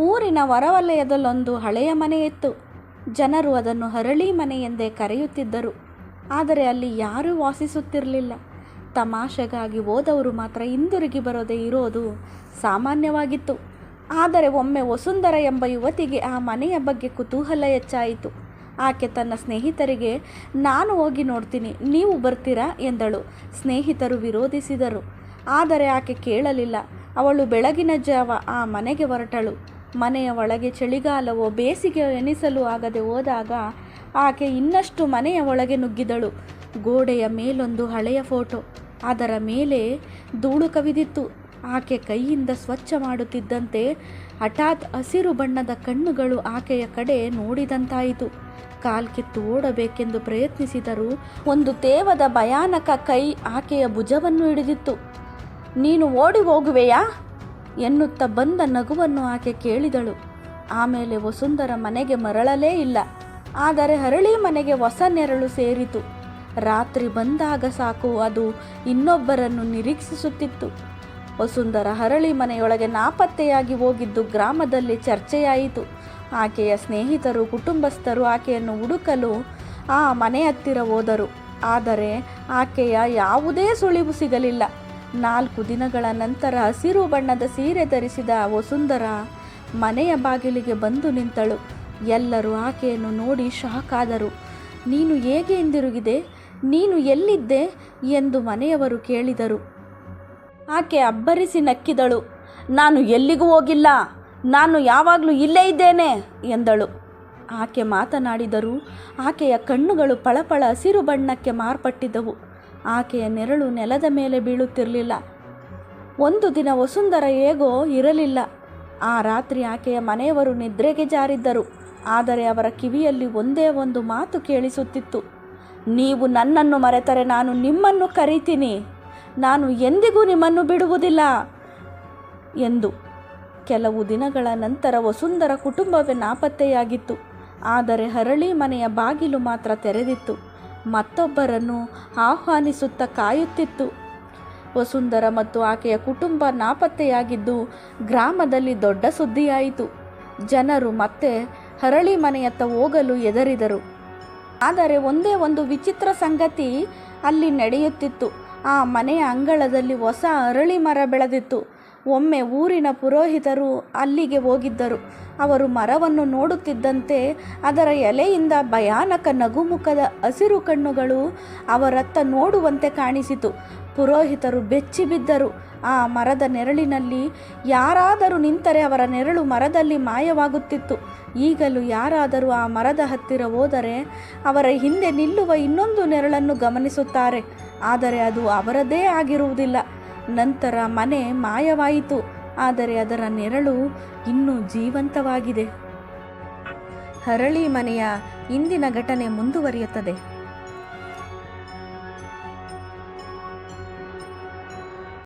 ಊರಿನ ಹೊರವಲಯದಲ್ಲೊಂದು ಹಳೆಯ ಮನೆ ಇತ್ತು. ಜನರು ಅದನ್ನು ಹರಳಿ ಮನೆ ಎಂದೇ ಕರೆಯುತ್ತಿದ್ದರು. ಆದರೆ ಅಲ್ಲಿ ಯಾರೂ ವಾಸಿಸುತ್ತಿರಲಿಲ್ಲ. ತಮಾಷೆಗಾಗಿ ಹೋದವರು ಮಾತ್ರ ಹಿಂದಿರುಗಿ ಬರೋದೇ ಇರೋದು ಸಾಮಾನ್ಯವಾಗಿತ್ತು. ಆದರೆ ಒಮ್ಮೆ ವಸುಂಧರ ಎಂಬ ಯುವತಿಗೆ ಆ ಮನೆಯ ಬಗ್ಗೆ ಕುತೂಹಲ ಹೆಚ್ಚಾಯಿತು. ಆಕೆ ತನ್ನ ಸ್ನೇಹಿತರಿಗೆ, ನಾನು ಹೋಗಿ ನೋಡ್ತೀನಿ, ನೀವು ಬರ್ತೀರಾ? ಎಂದಳು. ಸ್ನೇಹಿತರು ವಿರೋಧಿಸಿದರು. ಆದರೆ ಆಕೆ ಕೇಳಲಿಲ್ಲ. ಅವಳು ಬೆಳಗಿನ ಜಾವ ಆ ಮನೆಗೆ ಹೊರಟಳು. ಮನೆಯ ಒಳಗೆ ಚಳಿಗಾಲವೋ ಬೇಸಿಗೆ ಎನಿಸಲು ಆಗದೆ ಹೋದಾಗ ಆಕೆ ಇನ್ನಷ್ಟು ಮನೆಯ ಒಳಗೆ ನುಗ್ಗಿದಳು. ಗೋಡೆಯ ಮೇಲೊಂದು ಹಳೆಯ ಫೋಟೋ. ಅದರ ಮೇಲೆ ಧೂಳು ಕವಿದಿತ್ತು. ಆಕೆ ಕೈಯಿಂದ ಸ್ವಚ್ಛ ಮಾಡುತ್ತಿದ್ದಂತೆ ಹಠಾತ್ ಹಸಿರು ಬಣ್ಣದ ಕಣ್ಣುಗಳು ಆಕೆಯ ಕಡೆ ನೋಡಿದಂತಾಯಿತು. ಕಾಲ್ಕಿತ್ತು ಓಡಬೇಕೆಂದು ಪ್ರಯತ್ನಿಸಿದರೂ ಒಂದು ತೇವದ ಭಯಾನಕ ಕೈ ಆಕೆಯ ಭುಜವನ್ನು ಹಿಡಿದಿತ್ತು. ನೀನು ಓಡಿ ಹೋಗುವೆಯಾ? ಎನ್ನುತ್ತಾ ಬಂದ ನಗುವನ್ನು ಆಕೆ ಕೇಳಿದಳು. ಆಮೇಲೆ ವಸುಂಧರ ಮನೆಗೆ ಮರಳಲೇ ಇಲ್ಲ. ಆದರೆ ಹರಳಿ ಮನೆಗೆ ಹೊಸ ನೆರಳು ಸೇರಿತು. ರಾತ್ರಿ ಬಂದಾಗ ಸಾಕು, ಅದು ಇನ್ನೊಬ್ಬರನ್ನು ನಿರೀಕ್ಷಿಸುತ್ತಿತ್ತು. ವಸುಂಧರ ಹರಳಿ ಮನೆಯೊಳಗೆ ನಾಪತ್ತೆಯಾಗಿ ಹೋಗಿದ್ದು ಗ್ರಾಮದಲ್ಲಿ ಚರ್ಚೆಯಾಯಿತು. ಆಕೆಯ ಸ್ನೇಹಿತರು, ಕುಟುಂಬಸ್ಥರು ಆಕೆಯನ್ನು ಹುಡುಕಲು ಆ ಮನೆ ಹತ್ತಿರ ಹೋದರು. ಆದರೆ ಆಕೆಯ ಯಾವುದೇ ಸುಳಿವು ಸಿಗಲಿಲ್ಲ. ನಾಲ್ಕು ದಿನಗಳ ನಂತರ ಹಸಿರು ಬಣ್ಣದ ಸೀರೆ ಧರಿಸಿದ ವಸುಂಧರ ಮನೆಯ ಬಾಗಿಲಿಗೆ ಬಂದು ನಿಂತಳು. ಎಲ್ಲರೂ ಆಕೆಯನ್ನು ನೋಡಿ ಶಾಕ್ ಆದರು ನೀನು ಹೇಗೆ ಹಿಂದಿರುಗಿದೆ? ನೀನು ಎಲ್ಲಿದ್ದೆ? ಎಂದು ಮನೆಯವರು ಕೇಳಿದರು. ಆಕೆ ಅಬ್ಬರಿಸಿ ನಕ್ಕಿದಳು. ನಾನು ಎಲ್ಲಿಗೂ ಹೋಗಿಲ್ಲ. ನಾನು ಯಾವಾಗಲೂ ಇಲ್ಲೇ ಇದ್ದೇನೆ ಎಂದಳು. ಆಕೆ ಮಾತನಾಡಿದರು ಆಕೆಯ ಕಣ್ಣುಗಳು ಪಳಪಳ ಹಸಿರು ಬಣ್ಣಕ್ಕೆ ಮಾರ್ಪಟ್ಟಿದ್ದವು. ಆಕೆಯ ನೆರಳು ನೆಲದ ಮೇಲೆ ಬೀಳುತ್ತಿರಲಿಲ್ಲ. ಒಂದು ದಿನ ವಸುಂಧರ ಹೇಗೋ ಇರಲಿಲ್ಲ. ಆ ರಾತ್ರಿ ಆಕೆಯ ಮನೆಯವರು ನಿದ್ರೆಗೆ ಜಾರಿದ್ದರು. ಆದರೆ ಅವರ ಕಿವಿಯಲ್ಲಿ ಒಂದೇ ಒಂದು ಮಾತು ಕೇಳಿಸುತ್ತಿತ್ತು. ನೀವು ನನ್ನನ್ನು ಮರೆತರೆ ನಾನು ನಿಮ್ಮನ್ನು ಕರೀತೀನಿ. ನಾನು ಎಂದಿಗೂ ನಿಮ್ಮನ್ನು ಬಿಡುವುದಿಲ್ಲ ಎಂದು. ಕೆಲವು ದಿನಗಳ ನಂತರ ವಸುಂಧರ ಕುಟುಂಬವೇ ನಾಪತ್ತೆಯಾಗಿತ್ತು. ಆದರೆ ಹರಳಿ ಮನೆಯ ಬಾಗಿಲು ಮಾತ್ರ ತೆರೆದಿತ್ತು. ಮತ್ತೊಬ್ಬರನ್ನು ಆಹ್ವಾನಿಸುತ್ತಾ ಕಾಯುತ್ತಿತ್ತು. ವಸುಂಧರ ಮತ್ತು ಆಕೆಯ ಕುಟುಂಬ ನಾಪತ್ತೆಯಾಗಿದ್ದು, ಗ್ರಾಮದಲ್ಲಿ ದೊಡ್ಡ ಸುದ್ದಿಯಾಯಿತು. ಜನರು ಮತ್ತೆ ಹರಳಿ ಮನೆಯತ್ತ ಹೋಗಲು ಎದರಿದರು ಆದರೆ ಒಂದೇ ಒಂದು ವಿಚಿತ್ರ ಸಂಗತಿ ಅಲ್ಲಿ ನಡೆಯುತ್ತಿತ್ತು. ಆ ಮನೆಯ ಅಂಗಳದಲ್ಲಿ ಹೊಸ ಅರಳಿ ಮರ ಬೆಳೆದಿತ್ತು. ಒಮ್ಮೆ ಊರಿನ ಪುರೋಹಿತರು ಅಲ್ಲಿಗೆ ಹೋಗಿದ್ದರು. ಅವರು ಮರವನ್ನು ನೋಡುತ್ತಿದ್ದಂತೆ ಅದರ ಎಲೆಯಿಂದ ಭಯಾನಕ ನಗುಮುಖದ ಹಸಿರು ಕಣ್ಣುಗಳು ಅವರತ್ತ ನೋಡುವಂತೆ ಕಾಣಿಸಿತು. ಪುರೋಹಿತರು ಬೆಚ್ಚಿ ಬಿದ್ದರು. ಆ ಮರದ ನೆರಳಿನಲ್ಲಿ ಯಾರಾದರೂ ನಿಂತರೆ ಅವರ ನೆರಳು ಮರದಲ್ಲಿ ಮಾಯವಾಗುತ್ತಿತ್ತು. ಈಗಲೂ ಯಾರಾದರೂ ಆ ಮರದ ಹತ್ತಿರ ಹೋದರೆ ಅವರ ಹಿಂದೆ ನಿಲ್ಲುವ ಇನ್ನೊಂದು ನೆರಳನ್ನು ಗಮನಿಸುತ್ತಾರೆ. ಆದರೆ ಅದು ಅವರದೇ ಆಗಿರುವುದಿಲ್ಲ. ನಂತರ ಮನೆ ಮಾಯವಾಯಿತು. ಆದರೆ ಅದರ ನೆರಳು ಇನ್ನೂ ಜೀವಂತವಾಗಿದೆ. ಹರಳಿ ಮನೆಯ ಇಂದಿನ ಘಟನೆ ಮುಂದುವರಿಯುತ್ತದೆ.